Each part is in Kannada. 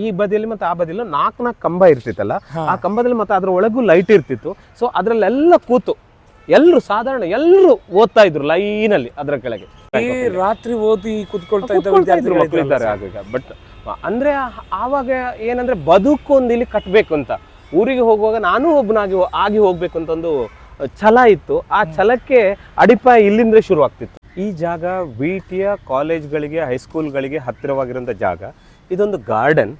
ಈ ಬದಿಯಲ್ಲಿ ಮತ್ತೆ ಆ ಬದಿಯಲ್ಲಿ ನಾಲ್ಕು ನಾಲ್ಕು ಕಂಬ ಇರ್ತಿತ್ತಲ್ಲ ಆ ಕಂಬದಲ್ಲಿ ಮತ್ತೆ ಅದ್ರ ಒಳಗೂ ಲೈಟ್ ಇರ್ತಿತ್ತು. ಸೊ ಅದ್ರಲ್ಲೆಲ್ಲ ಕೂತು ಎಲ್ಲರೂ ಸಾಧಾರಣ ಎಲ್ಲರೂ ಓದ್ತಾ ಇದ್ರು ಲೈನ್ ಅಲ್ಲಿ ಅದರ ಕೆಳಗೆ. ಈ ರಾತ್ರಿ ಓದಿ ಕುತ್ಕೊಳ್ತಾ ಇದ್ರು ಮಕ್ಕಳು ಇದ್ದಾರೆ ಬಟ್ ಅಂದ್ರೆ ಆವಾಗ ಏನಂದ್ರೆ ಬದುಕು ಒಂದು ಇಲ್ಲಿ ಕಟ್ಟಬೇಕು ಅಂತ. ಊರಿಗೆ ಹೋಗುವಾಗ ನಾನು ಒಬ್ಬನಾಗಿ ಆಗಿ ಹೋಗ್ಬೇಕು ಅಂತ ಒಂದು ಛಲ ಇತ್ತು. ಆ ಛಲಕ್ಕೆ ಅಡಿಪಾಯ ಇಲ್ಲಿಂದ್ರೆ ಶುರು ಆಗ್ತಿತ್ತು ಈ ಜಾಗ ವಿ ಟಿಯ ಕಾಲೇಜ್ಗಳಿಗೆ ಹೈಸ್ಕೂಲ್ಗಳಿಗೆ ಹತ್ತಿರವಾಗಿರುವಂಥ ಜಾಗ. ಇದೊಂದು ಗಾರ್ಡನ್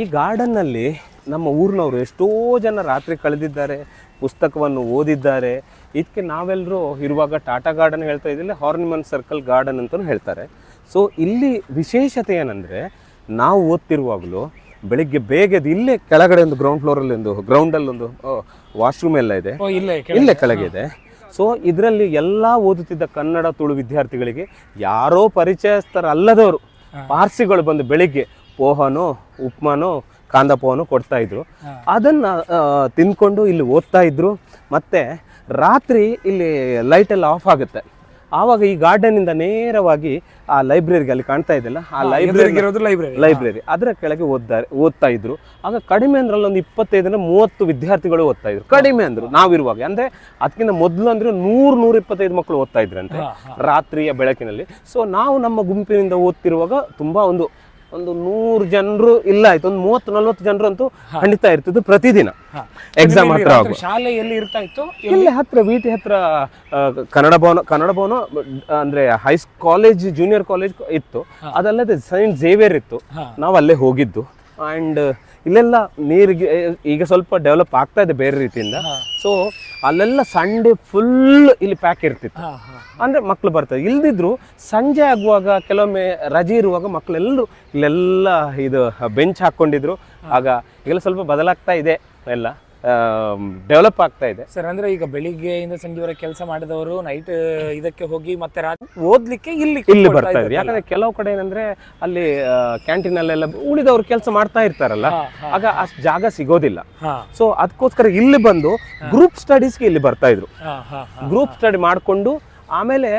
ಈ ಗಾರ್ಡನ್ನಲ್ಲಿ ನಮ್ಮ ಊರಿನವರು ಎಷ್ಟೋ ಜನ ರಾತ್ರಿ ಕಳೆದಿದ್ದಾರೆ ಪುಸ್ತಕವನ್ನು ಓದಿದ್ದಾರೆ. ಇದಕ್ಕೆ ನಾವೆಲ್ಲರೂ ಇರುವಾಗ ಟಾಟಾ ಗಾರ್ಡನ್ ಹೇಳ್ತಾ ಇದ್ದಿಲ್ಲ ಹಾರ್ನಿಮನ್ ಸರ್ಕಲ್ ಗಾರ್ಡನ್ ಅಂತಲೂ ಹೇಳ್ತಾರೆ. ಸೊ ಇಲ್ಲಿ ವಿಶೇಷತೆ ಏನಂದರೆ ನಾವು ಓದ್ತಿರುವಾಗಲೂ ಬೆಳಿಗ್ಗೆ ಬೇಗ ಇಲ್ಲೇ ಕೆಳಗಡೆ ಒಂದು ಗ್ರೌಂಡ್ ಫ್ಲೋರಲ್ಲಿ ಒಂದು ಗ್ರೌಂಡಲ್ಲಿ ಒಂದು ವಾಶ್ರೂಮ್ ಎಲ್ಲ ಇದೆ. ಇಲ್ಲೇ ಕೆಳಗೆ. ಇದೆ. ಸೊ ಇದರಲ್ಲಿ ಎಲ್ಲ ಓದುತ್ತಿದ್ದ ಕನ್ನಡ ತುಳು ವಿದ್ಯಾರ್ಥಿಗಳಿಗೆ ಯಾರೋ ಪರಿಚಯಸ್ಥರಲ್ಲದವರು ಪಾರ್ಸಿಗಳು ಬಂದು ಬೆಳಿಗ್ಗೆ ಪೋಹನೋ ಉಪ್ಮಾನು ಕಾಂದ ಪೋಹನೋ ಕೊಡ್ತಾ ಇದ್ರು. ಅದನ್ನ ತಿನ್ಕೊಂಡು ಇಲ್ಲಿ ಓದ್ತಾ ಇದ್ರು. ಮತ್ತೆ ರಾತ್ರಿ ಇಲ್ಲಿ ಲೈಟ್ ಎಲ್ಲ ಆಫ್ ಆಗುತ್ತೆ. ಆವಾಗ ಈ ಗಾರ್ಡನ್ ಇಂದ ನೇರವಾಗಿ ಆ ಲೈಬ್ರರಿಗೆ ಅಲ್ಲಿ ಕಾಣ್ತಾ ಇದೆಯಲ್ಲ ಆ ಲೈಬ್ರರಿ ಇರೋದು ಲೈಬ್ರರಿ ಲೈಬ್ರರಿ ಅದರ ಕೆಳಗೆ ಓದ್ತಾರೆ ಓದ್ತಾ ಇದ್ರು. ಆಗ ಕಡಿಮೆ ಅಂದ್ರಲ್ಲಿ ಒಂದು ಇಪ್ಪತ್ತೈದರಿಂದ ಮೂವತ್ತು ವಿದ್ಯಾರ್ಥಿಗಳು ಓದ್ತಾ ಇದ್ರು. ಕಡಿಮೆ ಅಂದ್ರು ನಾವಿರುವಾಗ. ಅಂದ್ರೆ ಅದಕ್ಕಿಂತ ಮೊದಲು ಅಂದ್ರೆ ನೂರು ನೂರ ಇಪ್ಪತ್ತೈದು ಮಕ್ಕಳು ಓದ್ತಾ ಇದ್ರಂತೆ. ರಾತ್ರಿಯ ಬೆಳಕಿನಲ್ಲಿ. ಸೊ ನಾವು ನಮ್ಮ ಗುಂಪಿನಿಂದ ಓದ್ತಿರುವಾಗ ತುಂಬಾ ಒಂದು ಒಂದು ನೂರು ಜನರು ಇಲ್ಲ ಆಯ್ತು ಒಂದು ಮೂವತ್ತು ನಲ್ವತ್ತು ಜನರು ಅಂತೂ ಖಂಡಿತ ಇರ್ತಿದ್ದು ಪ್ರತಿದಿನ. ಎಕ್ಸಾಮ್ ಹತ್ರ ಆಗುವ. ಶಾಲೆ ಎಲ್ಲಿ ಇರ್ತಾ ಇತ್ತು? ಇಲ್ಲಿ ಹತ್ರ ವಿಟಿ ಹತ್ರ ಕನ್ನಡ ಭವನ ಕನ್ನಡ ಭವನ ಅಂದ್ರೆ ಹೈ ಕಾಲೇಜ್ ಜೂನಿಯರ್ ಕಾಲೇಜ್ ಇತ್ತು. ಅದಲ್ಲದೆ ಸೈಂಟ್ ಝೇವಿಯರ್ ಇತ್ತು. ನಾವು ಅಲ್ಲೇ ಹೋಗಿದ್ದು. ಅಂಡ್ ಇಲ್ಲೆಲ್ಲ ನೀರಿಗೆ ಈಗ ಸ್ವಲ್ಪ ಡೆವಲಪ್ ಆಗ್ತಾ ಇದೆ ಬೇರೆ ರೀತಿಯಿಂದ. ಸೊ ಅಲ್ಲೆಲ್ಲ ಸಂಡೆ ಫುಲ್ ಇಲ್ಲಿ ಪ್ಯಾಕ್ ಇರ್ತಿತ್ತು. ಅಂದ್ರೆ ಮಕ್ಕಳು ಬರ್ತಾರೆ ಇಲ್ದಿದ್ರು ಸಂಜೆ ಆಗುವಾಗ ಕೆಲವೊಮ್ಮೆ ರಜೆ ಇರುವಾಗ ಮಕ್ಕಳೆಲ್ಲರೂ ಇಲ್ಲೆಲ್ಲ ಇದು ಬೆಂಚ್ ಹಾಕೊಂಡಿದ್ರು. ಆಗ ಈಗೆಲ್ಲ ಸ್ವಲ್ಪ ಬದಲಾಗ್ತಾ ಇದೆ ಎಲ್ಲ. ಡೆವಲಪ್ ಆಗ್ತಾ ಇದೆ. ಸರ್ ಅಂದ್ರೆ ಈಗ ಬೆಳಿಗ್ಗೆಯಿಂದ ಸಂಜೆವರೆಗೆ ಕೆಲಸ ಮಾಡಿದವರು ನೈಟ್ ಇದಕ್ಕೆ ಹೋಗಿ ಮತ್ತೆ ರಾತ್ರಿ ಓದ್ಲಿಕ್ಕೆ ಇಲ್ಲಿ ಇಲ್ಲಿ ಬರ್ತಾ ಇದ್ರು ಯಾಕಂದ್ರೆ ಕೆಲವು ಕಡೆ ಏನಂದ್ರೆ ಅಲ್ಲಿ ಕ್ಯಾಂಟೀನ್ ಅಲ್ಲೆಲ್ಲ ಉಳಿದವರು ಕೆಲಸ ಮಾಡ್ತಾ ಇರ್ತಾರಲ್ಲ ಆಗ ಅಷ್ಟು ಜಾಗ ಸಿಗೋದಿಲ್ಲ. ಸೊ ಅದಕ್ಕೋಸ್ಕರ ಇಲ್ಲಿ ಬಂದು ಗ್ರೂಪ್ ಸ್ಟಡೀಸ್ಗೆ ಇಲ್ಲಿ ಬರ್ತಾ ಇದ್ರು. ಗ್ರೂಪ್ ಸ್ಟಡಿ ಮಾಡಿಕೊಂಡು ಆಮೇಲೆ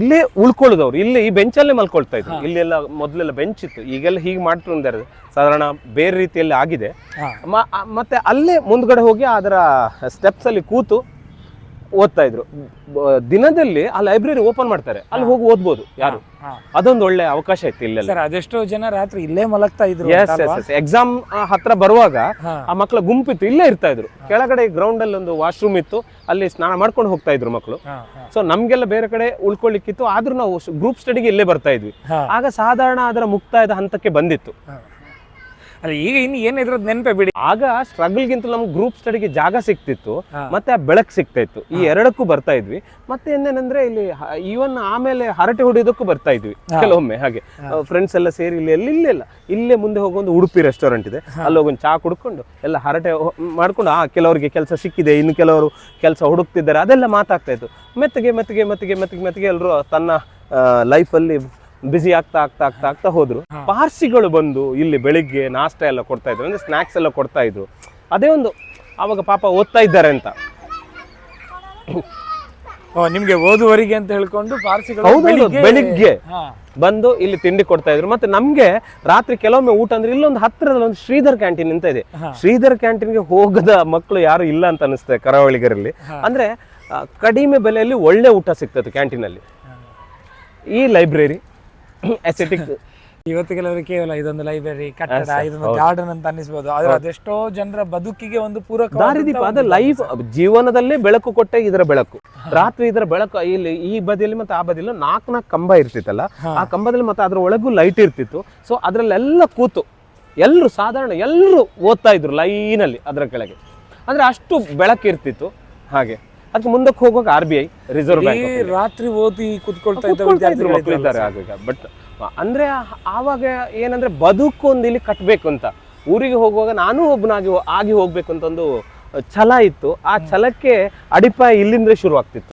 ಇಲ್ಲೇ ಉಳ್ಕೊಳ್ಳೋದವ್ರು. ಇಲ್ಲಿ ಈ ಬೆಂಚಲ್ಲೇ ಮಲ್ಕೊಳ್ತಾ ಇದ್ರು. ಇಲ್ಲೆಲ್ಲ ಮೊದಲೆಲ್ಲ ಬೆಂಚ್ ಇತ್ತು. ಈಗೆಲ್ಲ ಹೀಗೆ ಮಾಡ್ತಿದ್ದಾರೆ ಸಾಧಾರಣ ಬೇರೆ ರೀತಿಯಲ್ಲಿ ಆಗಿದೆ. ಮತ್ತೆ ಅಲ್ಲೇ ಮುಂದ್ಗಡೆ ಹೋಗಿ ಅದರ ಸ್ಟೆಪ್ಸ್ ಅಲ್ಲಿ ಕೂತು ಓದ್ತಾ ಇದ್ರು. ದಿನದಲ್ಲಿ ಆ ಲೈಬ್ರರಿ ಓಪನ್ ಮಾಡ್ತಾರೆ. ಅಲ್ಲಿ ಹೋಗಿ ಓದ್ಬೋದು ಯಾರು. ಅದೊಂದು ಒಳ್ಳೆ ಅವಕಾಶ ಇತ್ತು ಇಲ್ಲೆಲ್ಲ. ಸರ್ ಅದೆಷ್ಟೋ ಜನ ರಾತ್ರಿ ಇಲ್ಲೇ ಮಲಗ್ತಾ ಇದ್ರು ಎಕ್ಸಾಮ್ ಹತ್ರ ಬರುವಾಗ ಆ ಮಕ್ಕಳ ಗುಂಪಿತ್ತು ಇಲ್ಲೇ ಇರ್ತಾ ಇದ್ರು. ಕೆಳಗಡೆ ಗ್ರೌಂಡ್ ಅಲ್ಲಿ ಒಂದು ವಾಶ್ರೂಮ್ ಇತ್ತು. ಅಲ್ಲಿ ಸ್ನಾನ ಮಾಡ್ಕೊಂಡು ಹೋಗ್ತಾ ಇದ್ರು ಮಕ್ಕಳು. ಸೊ ನಮ್ಗೆಲ್ಲ ಬೇರೆ ಕಡೆ ಉಳ್ಕೊಳ್ಳಿಕ್ಕಿತ್ತು ಆದ್ರೂ ನಾವು ಗ್ರೂಪ್ ಸ್ಟಡಿಗೆ ಇಲ್ಲೇ ಬರ್ತಾ ಇದ್ವಿ. ಆಗ ಸಾಧಾರಣ ಅದರ ಮುಕ್ತಾಯದ ಹಂತಕ್ಕೆ ಬಂದಿತ್ತು. ಅಲ್ಲ ಈಗ ಇನ್ನು ಏನ್ ಇದ್ರದ್ ನೆನಪೇ ಬಿಡಿ. ಆಗ ಸ್ಟ್ರಗಲ್ಗಿಂತ ನಮ್ಗೆ ಗ್ರೂಪ್ ಸ್ಟಡಿಗೆ ಜಾಗ ಸಿಕ್ತಿತ್ತು. ಮತ್ತೆ ಆ ಬೆಳಕು ಸಿಗ್ತಾ ಇತ್ತು ಈ ಎರಡಕ್ಕೂ ಬರ್ತಾ ಇದ್ವಿ. ಮತ್ತೆ ಇನ್ನೇನಂದ್ರೆ ಇಲ್ಲಿ ಈವನ್ ಆಮೇಲೆ ಹರಟೆ ಹೊಡಿಯೋದಕ್ಕೂ ಬರ್ತಾ ಇದ್ವಿ. ಕೆಲವೊಮ್ಮೆ ಹಾಗೆ. ಫ್ರೆಂಡ್ಸ್ ಎಲ್ಲ ಸೇರಿ ಇಲ್ಲಿ ಎಲ್ಲಿ ಇಲ್ಲ ಇಲ್ಲೇ. ಮುಂದೆ ಹೋಗೊಂದು ಒಂದು ಉಡುಪಿ ರೆಸ್ಟೋರೆಂಟ್ ಇದೆ. ಅಲ್ಲಿ ಹೋಗೊಂದು ಚಾ ಕುಡ್ಕೊಂಡು ಎಲ್ಲ ಹರಟೆ ಮಾಡ್ಕೊಂಡು ಆ ಕೆಲವರಿಗೆ ಕೆಲಸ ಸಿಕ್ಕಿದೆ ಇನ್ನು ಕೆಲವರು ಕೆಲಸ ಹುಡುಕ್ತಿದ್ದಾರೆ. ಅದೆಲ್ಲ ಮಾತಾಗ್ತಾ ಇತ್ತು. ಮೆತ್ತಗೆ ಮೆತ್ತಗೆ ಮೆತ್ತಗೆ ಮೆತ್ತಗೆ ಮೆತ್ತಗೆ ಎಲ್ಲರೂ ತನ್ನ ಲೈಫಲ್ಲಿ ಬಿಸಿ ಆಗ್ತಾ ಆಗ್ತಾ ಆಗ್ತಾ ಆಗ್ತಾ ಹೋದ್ರು. ಪಾರ್ಸಿಗಳು ಬಂದು ಇಲ್ಲಿ ಬೆಳಿಗ್ಗೆ ನಾಷ್ಟ ಎಲ್ಲ ಕೊಡ್ತಾ ಇದ್ರು ಅಂದ್ರೆ ಸ್ನಾಕ್ಸ್ ಎಲ್ಲ ಕೊಡ್ತಾ ಇದ್ರು. ಅದೇ ಒಂದು ಅವಾಗ ಪಾಪ ಓದ್ತಾ ಇದ್ದಾರೆ ಅಂತ. ನಿಮ್ಗೆ ಓದುವರಿಗೆ ಅಂತ ಹೇಳ್ಕೊಂಡು ಪಾರ್ಸಿಗಳು ಬೆಳಿಗ್ಗೆ. ಬಂದು ಇಲ್ಲಿ ತಿಂಡಿ ಕೊಡ್ತಾ ಇದ್ರು. ಮತ್ತೆ ನಮ್ಗೆ ರಾತ್ರಿ ಕೆಲವೊಮ್ಮೆ ಊಟ ಅಂದ್ರೆ ಇಲ್ಲೊಂದು ಹತ್ತಿರದಲ್ಲಿ ಒಂದು ಶ್ರೀಧರ್ ಕ್ಯಾಂಟೀನ್ ಅಂತ ಇದೆ. ಶ್ರೀಧರ್ ಶ್ರೀಧರ್ ಕ್ಯಾಂಟೀನ್ಗೆ ಹೋಗದ ಮಕ್ಕಳು ಯಾರು ಇಲ್ಲ ಅಂತ ಅನಿಸ್ತದೆ ಕರಾವಳಿಗರಲ್ಲಿ. ಅಂದ್ರೆ ಕಡಿಮೆ ಬೆಲೆಯಲ್ಲಿ ಒಳ್ಳೆ ಊಟ ಸಿಗ್ತದೆ ಕ್ಯಾಂಟೀನಲ್ಲಿ ಈ ಲೈಬ್ರರಿ ಅಸೆಟಿಕ್ ಇವತ್ತು ಕೆಲವರು ಕೇವಲ ಇದೊಂದು ಲೈಬ್ರರಿ ಕಟ್ಟಡ ಇದೊಂದು ಗಾರ್ಡನ್ ಅಂತ ಅನಿಸ್ಬೋದು ಆದ್ರೆ ಅದೆಷ್ಟೋ ಜನರ ಬದುಕಿಗೆ ಒಂದು ಪೂರಕ ದಾರಿದೀಪ ಅದ ಲೈಫ್ ಜೀವನದಲ್ಲೇ ಬೆಳಕು ಕೊಟ್ಟೆ ಇದರ ಬೆಳಕು. ರಾತ್ರಿ ಇದರ ಬೆಳಕು ಇಲ್ಲಿ ಈ ಬದಿಯಲ್ಲಿ ಮತ್ತೆ ಆ ಬದಿಯಲ್ಲಿ ನಾಲ್ಕು ನಾಲ್ಕು ಕಂಬ ಇರ್ತಿತ್ತಲ್ಲ ಆ ಕಂಬದಲ್ಲಿ ಮತ್ತೆ ಅದ್ರ ಒಳಗೂ ಲೈಟ್ ಇರ್ತಿತ್ತು. ಸೊ ಅದ್ರಲ್ಲೆಲ್ಲ ಕೂತು ಎಲ್ಲರೂ ಸಾಧಾರಣ ಎಲ್ಲರೂ ಓದ್ತಾ ಇದ್ರು ಲೈನಲ್ಲಿ ಅದರ ಕೆಳಗೆ. ಅಂದ್ರೆ ಅಷ್ಟು ಬೆಳಕು ಇರ್ತಿತ್ತು ಹಾಗೆ. ಅದಕ್ಕೆ ಮುಂದಕ್ಕೆ ಹೋಗುವಾಗ R B I reserve bank ಈ ರಾತ್ರಿ ಓದಿ ಕುತ್ಕೊಳ್ತಾ ಇದ್ದ ಮಕ್ಕಳು ಇದ್ದಾರೆ ಬಟ್ ಅಂದ್ರೆ ಆವಾಗ ಏನಂದ್ರೆ ಬದುಕು ಒಂದು ಇಲ್ಲಿ ಕಟ್ಟಬೇಕು ಅಂತ. ಊರಿಗೆ ಹೋಗುವಾಗ ನಾನು ಒಬ್ಬನಾಗಿ ಆಗಿ ಹೋಗ್ಬೇಕು ಅಂತ ಒಂದು ಛಲ ಇತ್ತು. ಆ ಛಲಕ್ಕೆ ಅಡಿಪಾಯ ಇಲ್ಲಿಂದ ಶುರು ಆಗ್ತಿತ್ತು